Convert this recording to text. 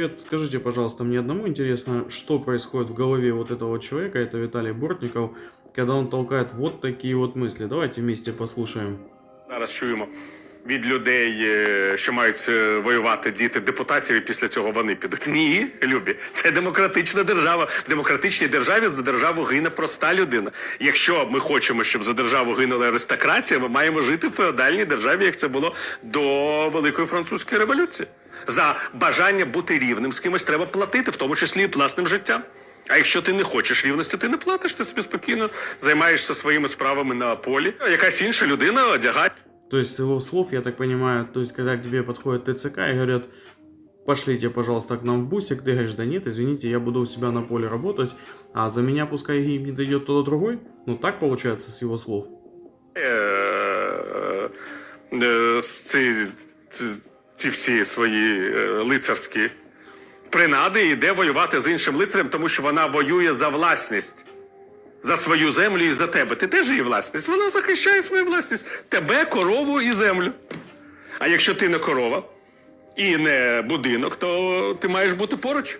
Привет, скажите, пожалуйста, мне одному интересно, что происходит в голове вот этого человека, это Виталий Бортников, когда он толкает вот такие вот мысли. Давайте вместе послушаем. Зараз чуємо від людей, е, що мають е, воювати діти депутатів, і після цього вони підуть. Ні, любі, це демократична держава. В демократичній державі за державу гине проста людина. Якщо ми хочемо, щоб за державу гинула аристократія, ми маємо жити в феодальній державі, як це було до Великої французької революції. За бажання бути рівним з кимось треба платити, в тому числі і власним життям. А якщо ти не хочеш рівності, ти не платиш, ти собі спокійно займаєшся своїми справами на полі. А Якась інша людина одягає. То есть, с его слов, я так понимаю, то есть, когда к тебе подходят ТЦК и говорят, пошлите, пожалуйста, к нам в бусик, ты говоришь, да нет, извините, я буду у себя на поле работать, а за меня пускай гибнет идет кто-то другой. Ну, так получается с его слов. ці, ці, ці всі свої е, лицарські принади йде воювати з іншим лицарем, тому що вона воює за власність. За свою землю і за тебе. Ти теж її власність. Вона захищає свою власність. Тебе, корову і землю. А якщо ти не корова і не будинок, то ти маєш бути поруч.